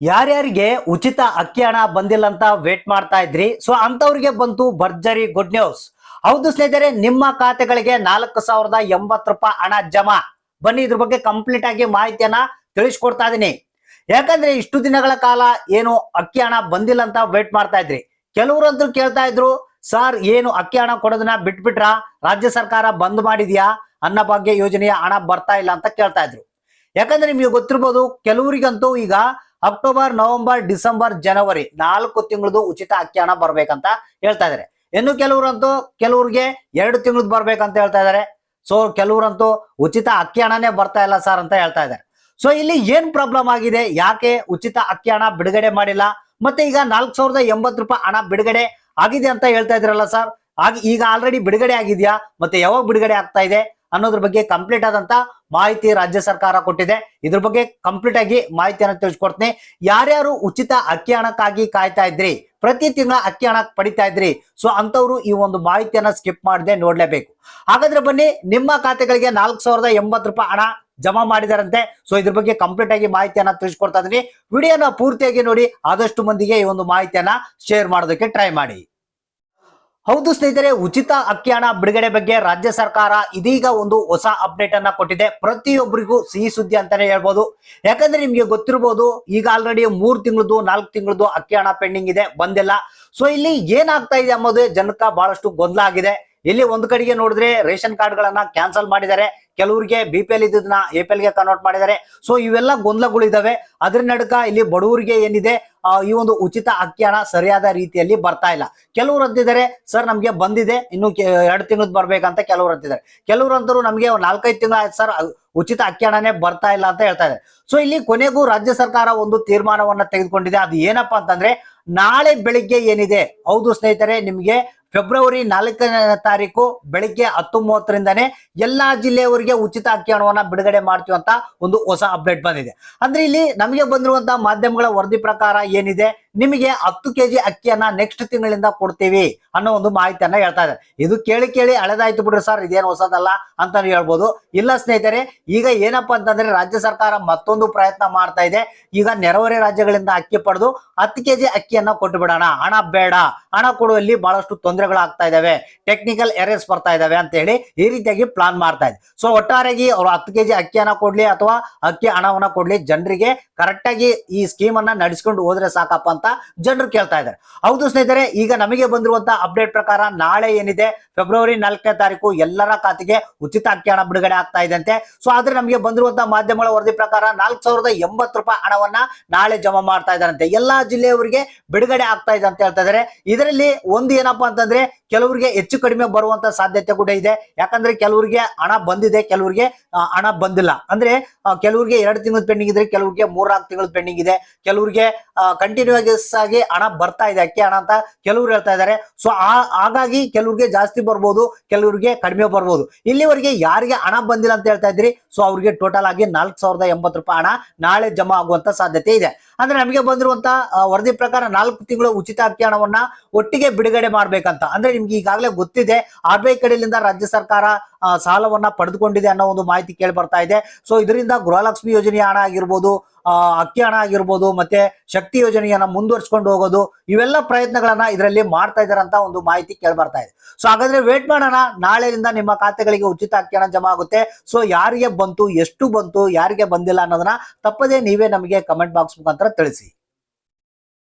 ಯಾರ್ಯಾರಿಗೆ ಉಚಿತ ಅಕ್ಕಿ ಹಣ ಬಂದಿಲ್ಲ ಅಂತ ವೇಟ್ ಮಾಡ್ತಾ ಇದ್ರಿ? ಸೊ ಅಂತವ್ರಿಗೆ ಬಂತು ಭರ್ಜರಿ ಗುಡ್ ನ್ಯೂಸ್ ಹೌದು ಸ್ನೇಹಿತರೆ, ನಿಮ್ಮ ಖಾತೆಗಳಿಗೆ ನಾಲ್ಕು ಸಾವಿರದ ಎಂಬತ್ತು ರೂಪಾಯಿ ಹಣ ಜಮಾ. ಬನ್ನಿ, ಇದ್ರ ಬಗ್ಗೆ ಕಂಪ್ಲೀಟ್ ಆಗಿ ಮಾಹಿತಿಯನ್ನ ತಿಳಿಸ್ಕೊಡ್ತಾ ಇದೀನಿ. ಯಾಕಂದ್ರೆ ಇಷ್ಟು ದಿನಗಳ ಕಾಲ ಏನು ಅಕ್ಕಿ ಹಣ ಬಂದಿಲ್ಲ ಅಂತ ವೇಟ್ ಮಾಡ್ತಾ ಇದ್ರಿ. ಕೆಲವರಂತೂ ಕೇಳ್ತಾ ಇದ್ರು ಸರ್ ಏನು ಅಕ್ಕಿ ಹಣ ಕೊಡೋದನ್ನ ಬಿಟ್ಬಿಟ್ರ? ರಾಜ್ಯ ಸರ್ಕಾರ ಬಂದ್ ಮಾಡಿದ್ಯಾ? ಅನ್ನಭಾಗ್ಯ ಯೋಜನೆಯ ಹಣ ಬರ್ತಾ ಇಲ್ಲ ಅಂತ ಕೇಳ್ತಾ ಇದ್ರು. ಯಾಕಂದ್ರೆ ನಿಮಗೆ ಗೊತ್ತಿರ್ಬೋದು, ಕೆಲವರಿಗಂತೂ ಈಗ ಅಕ್ಟೋಬರ್, ನವೆಂಬರ್, ಡಿಸೆಂಬರ್, ಜನವರಿ ನಾಲ್ಕು ತಿಂಗಳದು ಉಚಿತ ಅಕ್ಕಿ ಹಣ ಬರ್ಬೇಕಂತ ಹೇಳ್ತಾ ಇದಾರೆ. ಇನ್ನು ಕೆಲವರಂತೂ ಕೆಲವ್ರಿಗೆ ಎರಡು ತಿಂಗಳದ್ ಬರ್ಬೇಕಂತ ಹೇಳ್ತಾ ಇದಾರೆ. ಸೊ ಕೆಲವರಂತೂ ಉಚಿತ ಅಕ್ಕಿ ಹಣನೇ ಬರ್ತಾ ಇಲ್ಲ ಸರ್ ಅಂತ ಹೇಳ್ತಾ ಇದ್ದಾರೆ ಸೊ ಇಲ್ಲಿ ಏನ್ ಪ್ರಾಬ್ಲಮ್ ಆಗಿದೆ? ಯಾಕೆ ಉಚಿತ ಅಕ್ಕಿ ಹಣ ಬಿಡುಗಡೆ ಮಾಡಿಲ್ಲ? ಮತ್ತೆ ಈಗ ನಾಲ್ಕು ಸಾವಿರದ ಎಂಬತ್ತು ರೂಪಾಯಿ ಹಣ ಬಿಡುಗಡೆ ಆಗಿದೆ ಅಂತ ಹೇಳ್ತಾ ಇದ್ರಲ್ಲ ಸರ್ ಆಗ ಈಗ ಆಲ್ರೆಡಿ ಬಿಡುಗಡೆ ಆಗಿದ್ಯಾ? ಮತ್ತೆ ಯಾವಾಗ ಬಿಡುಗಡೆ ಆಗ್ತಾ ಇದೆ? ಅನ್ನೋದ್ರ ಬಗ್ಗೆ ಕಂಪ್ಲೀಟ್ ಆದಂತ ಮಾಹಿತಿ ರಾಜ್ಯ ಸರ್ಕಾರ ಕೊಟ್ಟಿದೆ. ಇದ್ರ ಬಗ್ಗೆ ಕಂಪ್ಲೀಟ್ ಆಗಿ ಮಾಹಿತಿಯನ್ನು ತಿಳಿಸ್ಕೊಡ್ತೀನಿ. ಯಾರ್ಯಾರು ಉಚಿತ ಅಕ್ಕಿ ಹಣಕ್ಕಾಗಿ ಕಾಯ್ತಾ ಇದ್ರಿ, ಪ್ರತಿ ತಿಂಗಳ ಅಕ್ಕಿ ಹಣ ಪಡಿತಾ ಇದ್ರಿ ಸೊ ಅಂತವ್ರು ಈ ಒಂದು ಮಾಹಿತಿಯನ್ನ ಸ್ಕಿಪ್ ಮಾಡದೆ ನೋಡ್ಲೇಬೇಕು. ಹಾಗಾದ್ರೆ ಬನ್ನಿ, ನಿಮ್ಮ ಖಾತೆಗಳಿಗೆ ನಾಲ್ಕು ಸಾವಿರದ ಎಂಬತ್ತು ರೂಪಾಯಿ ಹಣ ಜಮಾ ಮಾಡಿದಾರಂತೆ ಸೊ ಇದ್ರ ಬಗ್ಗೆ ಕಂಪ್ಲೀಟ್ ಆಗಿ ಮಾಹಿತಿಯನ್ನ ತಿಳಿಸ್ಕೊಡ್ತಾ ಇದೀನಿ ವಿಡಿಯೋನ ಪೂರ್ತಿಯಾಗಿ ನೋಡಿ, ಆದಷ್ಟು ಮಂದಿಗೆ ಈ ಒಂದು ಮಾಹಿತಿಯನ್ನ ಶೇರ್ ಮಾಡೋದಕ್ಕೆ ಟ್ರೈ ಮಾಡಿ. ಹೌದು ಸ್ನೇಹಿತರೆ, ಉಚಿತ ಅಕ್ಕಿ ಹಣ ಬಿಡುಗಡೆ ಬಗ್ಗೆ ರಾಜ್ಯ ಸರ್ಕಾರ ಇದೀಗ ಒಂದು ಹೊಸ ಅಪ್ಡೇಟ್ ಅನ್ನ ಕೊಟ್ಟಿದೆ. ಪ್ರತಿಯೊಬ್ಬರಿಗೂ ಸಿಹಿ ಸುದ್ದಿ ಅಂತಾನೆ ಹೇಳ್ಬೋದು. ಯಾಕಂದ್ರೆ ನಿಮ್ಗೆ ಗೊತ್ತಿರಬಹುದು ಈಗ ಆಲ್ರೆಡಿ ಮೂರ್ ತಿಂಗಳದು, ನಾಲ್ಕು ತಿಂಗಳದು ಅಕ್ಕಿ ಹಣ ಪೆಂಡಿಂಗ್ ಇದೆ, ಬಂದಿಲ್ಲ. ಸೊ ಇಲ್ಲಿ ಏನಾಗ್ತಾ ಇದೆ ಅನ್ನೋದೇ ಜನಕ್ಕ ಬಹಳಷ್ಟು ಗೊಂದಲ ಆಗಿದೆ. ಇಲ್ಲಿ ಒಂದ್ ಕಡೆಗೆ ನೋಡಿದ್ರೆ ರೇಷನ್ ಕಾರ್ಡ್ ಗಳನ್ನ ಕ್ಯಾನ್ಸಲ್ ಮಾಡಿದ್ದಾರೆ. ಕೆಲವರಿಗೆ ಬಿ ಪಿ ಎಲ್ ಇದ್ದದನ್ನ ಎ ಪಿ ಎಲ್ಗೆ ಕನ್ವರ್ಟ್ ಮಾಡಿದ್ದಾರೆ. ಸೊ ಇವೆಲ್ಲ ಗೊಂದಲಗಳು ಇದಾವೆ ಅದ್ರ ನಡುಕ ಇಲ್ಲಿ ಬಡವರಿಗೆ ಏನಿದೆ ಈ ಒಂದು ಉಚಿತ ಅಕ್ಕಿ ಹಣ ಸರಿಯಾದ ರೀತಿಯಲ್ಲಿ ಬರ್ತಾ ಇಲ್ಲ. ಕೆಲವರು ಅಂತಿದ್ದಾರೆ, ಸರ್, ನಮ್ಗೆ ಬಂದಿದೆ, ಇನ್ನು ಎರಡು ತಿಂಗಳದ್ ಬರ್ಬೇಕಂತ ಕೆಲವರು ಅಂತಿದ್ದಾರೆ. ಕೆಲವರು ಅಂತರು ನಮ್ಗೆ ನಾಲ್ಕೈದು ತಿಂಗಳ ಸರ್ ಉಚಿತ ಅಕ್ಕಿ ಹಣನೇ ಬರ್ತಾ ಇಲ್ಲ ಅಂತ ಹೇಳ್ತಾ ಇದೆ ಸೊ ಇಲ್ಲಿ ಕೊನೆಗೂ ರಾಜ್ಯ ಸರ್ಕಾರ ಒಂದು ತೀರ್ಮಾನವನ್ನ ತೆಗೆದುಕೊಂಡಿದೆ. ಅದು ಏನಪ್ಪಾ ಅಂತಂದ್ರೆ, ನಾಳೆ ಬೆಳಿಗ್ಗೆ ಏನಿದೆ, ಹೌದು ಸ್ನೇಹಿತರೆ, ನಿಮ್ಗೆ ಫೆಬ್ರವರಿ ನಾಲ್ಕನೇ ತಾರೀಕು ಬೆಳಿಗ್ಗೆ ಹತ್ತು ಮೂವತ್ತರಿಂದಾನೆ ಎಲ್ಲಾ ಜಿಲ್ಲೆಯವರಿಗೆ ಉಚಿತ ಅಕ್ಕಿ ಹಣವನ್ನ ಬಿಡುಗಡೆ ಮಾಡ್ತೀವಿ ಅಂತ ಒಂದು ಹೊಸ ಅಪ್ಡೇಟ್ ಬಂದಿದೆ. ಅಂದ್ರೆ ಇಲ್ಲಿ ನಮಗೆ ಬಂದಿರುವಂತಹ ಮಾಧ್ಯಮಗಳ ವರದಿ ಪ್ರಕಾರ ಏನಿದೆ? ನಿಮಗೆ ಹತ್ತು ಕೆಜಿ ಅಕ್ಕಿಯನ್ನ ನೆಕ್ಸ್ಟ್ ತಿಂಗಳಿಂದ ಕೊಡ್ತೀವಿ ಅನ್ನೋ ಒಂದು ಮಾಹಿತಿಯನ್ನ ಹೇಳ್ತಾ ಇದ್ದಾರೆ. ಇದು ಕೇಳಿ ಕೇಳಿ ಹಳೆದಾಯ್ತು ಬಿಡ್ರಿ ಸರ್ ಇದೇನು ಹೊಸದಲ್ಲ ಅಂತ ಹೇಳ್ಬೋದು. ಇಲ್ಲ ಸ್ನೇಹಿತರೆ, ಈಗ ಏನಪ್ಪಾ ಅಂತಂದ್ರೆ ರಾಜ್ಯ ಸರ್ಕಾರ ಮತ್ತೊಂದು ಪ್ರಯತ್ನ ಮಾಡ್ತಾ ಇದೆ. ಈಗ ನೆರೆಹೊರೆ ರಾಜ್ಯಗಳಿಂದ ಅಕ್ಕಿ ಪಡೆದು ಹತ್ತು ಕೆಜಿ ಅಕ್ಕಿಯನ್ನ ಕೊಟ್ಟು ಬಿಡೋಣ. ಹಣ ಬೇಡ. ಹಣ ಕೊಡುವಲ್ಲಿ ಬಹಳಷ್ಟು ತೊಂದರೆಗಳಾಗ್ತಾ ಇದಾವೆ. ಟೆಕ್ನಿಕಲ್ ಎರರ್ಸ್ ಬರ್ತಾ ಇದಾವೆ ಅಂತ ಹೇಳಿ ಈ ರೀತಿಯಾಗಿ ಪ್ಲಾನ್ ಮಾಡ್ತಾ ಇದೆ ಸೊ ಒಟ್ಟಾರೆಯಾಗಿ ಅವರು ಹತ್ತು ಕೆಜಿ ಅಕ್ಕಿಯನ್ನ ಕೊಡ್ಲಿ ಅಥವಾ ಅಕ್ಕಿ ಹಣವನ್ನ ಕೊಡ್ಲಿ, ಜನರಿಗೆ ಕರೆಕ್ಟ್ ಆಗಿ ಈ ಸ್ಕೀಮ್ ಅನ್ನ ನಡೆಸ್ಕೊಂಡು ಹೋದ್ರೆ ಸಾಕಪ್ಪ ಅಂತ ಜನರು ಕೇಳ್ತಾ ಇದ್ದಾರೆ. ಹೌದು ಸ್ನೇಹಿತರೆ, ಈಗ ನಮಗೆ ಬಂದಿರುವಂತ ಅಪ್ಡೇಟ್ ಪ್ರಕಾರ ನಾಳೆ ಏನಿದೆ? ಫೆಬ್ರವರಿ ನಾಲ್ಕನೇ ತಾರೀಕು ಎಲ್ಲರ ಖಾತೆಗೆ ಉಚಿತ ಅಕ್ಕಿ ಹಣ ಬಿಡುಗಡೆ ಆಗ್ತಾ ಇದಂತೆ ಸೊ ಆದ್ರೆ ನಮಗೆ ಬಂದಿರುವಂತಹ ಮಾಧ್ಯಮಗಳ ವರದಿ ಪ್ರಕಾರ ನಾಲ್ಕು ಸಾವಿರದ ಎಂಬತ್ತು ರೂಪಾಯಿ ಹಣವನ್ನ ನಾಳೆ ಜಮಾ ಮಾಡ್ತಾ ಇದ್ದಾರಂತೆ. ಎಲ್ಲಾ ಜಿಲ್ಲೆಯವರಿಗೆ ಬಿಡುಗಡೆ ಆಗ್ತಾ ಇದೆ ಅಂತ ಹೇಳ್ತಾ ಇದಾರೆ ಇದರಲ್ಲಿ ಒಂದು ಏನಪ್ಪಾ ಅಂತಂದ್ರೆ, ಕೆಲವರಿಗೆ ಹೆಚ್ಚು ಕಡಿಮೆ ಬರುವಂತ ಸಾಧ್ಯತೆ ಕೂಡ ಇದೆ. ಯಾಕಂದ್ರೆ ಕೆಲವರಿಗೆ ಹಣ ಬಂದಿದೆ, ಕೆಲವರಿಗೆ ಹಣ ಬಂದಿಲ್ಲ. ಅಂದ್ರೆ ಕೆಲವರಿಗೆ ಎರಡು ತಿಂಗಳ ಪೆಂಡಿಂಗ್ ಇದ್ರೆ, ಕೆಲವರಿಗೆ ಮೂರ್ನಾಲ್ಕು ತಿಂಗಳ ಪೆಂಡಿಂಗ್ ಇದೆ. ಕೆಲವರಿಗೆ ಕಂಟಿನ್ಯೂ ಆಗಿ ಹಣ ಬರ್ತಾ ಇದೆ, ಅಕ್ಕಿ ಹಣ ಅಂತ ಕೆಲವರು ಹೇಳ್ತಾ ಇದ್ದಾರೆ. ಸೊ ಹಾಗಾಗಿ ಕೆಲವರಿಗೆ ಜಾಸ್ತಿ ಬರ್ಬೋದು, ಕೆಲವರಿಗೆ ಕಡಿಮೆ ಬರ್ಬೋದು. ಇಲ್ಲಿವರೆಗೆ ಯಾರಿಗೆ ಹಣ ಬಂದಿಲ್ಲ ಅಂತ ಹೇಳ್ತಾ ಇದ್ರಿ ಸೊ ಅವ್ರಿಗೆ ಟೋಟಲ್ ಆಗಿ ನಾಲ್ಕು ಸಾವಿರದ ಎಂಬತ್ತು ರೂಪಾಯಿ ಹಣ ನಾಳೆ ಜಮಾ ಆಗುವಂತ ಸಾಧ್ಯತೆ ಇದೆ. ಅಂದ್ರೆ ನಮಗೆ ಬಂದಿರುವಂತ ವರದಿ ಪ್ರಕಾರ ನಾಲ್ಕು ತಿಂಗಳು ಉಚಿತ ಅಕ್ಕಿ ಹಣವನ್ನ ಒಟ್ಟಿಗೆ ಬಿಡುಗಡೆ ಮಾಡ್ಬೇಕಂತ. ಅಂದ್ರೆ ನಿಮ್ಗೆ ಈಗಾಗಲೇ ಗೊತ್ತಿದೆ, ಆರ್ ಬಿ ಐ ರಾಜ್ಯ ಸರ್ಕಾರ ಸಾಲವನ್ನ ಪಡೆದುಕೊಂಡಿದೆ ಅನ್ನೋ ಒಂದು ಮಾಹಿತಿ ಕೇಳಿ ಬರ್ತಾ ಇದೆ. ಸೊ ಇದರಿಂದ ಗೃಹಲಕ್ಷ್ಮಿ ಯೋಜನೆಯ ಹಣ ಆಗಿರ್ಬೋದು ಅಕ್ಕಿ ಹಣ ಆಗಿರ್ಬೋದು, ಮತ್ತೆ ಶಕ್ತಿ ಯೋಜನೆಯನ್ನ ಮುಂದುವರ್ಸ್ಕೊಂಡು ಹೋಗೋದು, ಇವೆಲ್ಲ ಪ್ರಯತ್ನಗಳನ್ನ ಇದರಲ್ಲಿ ಮಾಡ್ತಾ ಇದಾರೆ ಅಂತ ಒಂದು ಮಾಹಿತಿ ಕೇಳಿ ಬರ್ತಾ ಇದೆ. ಸೊ ಹಾಗಾದ್ರೆ ವೇಟ್ ಮಾಡೋಣ. ನಾಳೆಯಿಂದ ನಿಮ್ಮ ಖಾತೆಗಳಿಗೆ ಉಚಿತ ಅಕ್ಕಿ ಹಣ ಜಮಾ ಆಗುತ್ತೆ. ಸೊ ಯಾರಿಗೆ ಬಂತು, ಎಷ್ಟು ಬಂತು, ಯಾರಿಗೆ ಬಂದಿಲ್ಲ ಅನ್ನೋದನ್ನ ತಪ್ಪದೇ ನೀವೇ ನಮಗೆ ಕಮೆಂಟ್ ಬಾಕ್ಸ್ ಮುಖಾಂತರ ತಿಳಿಸಿ.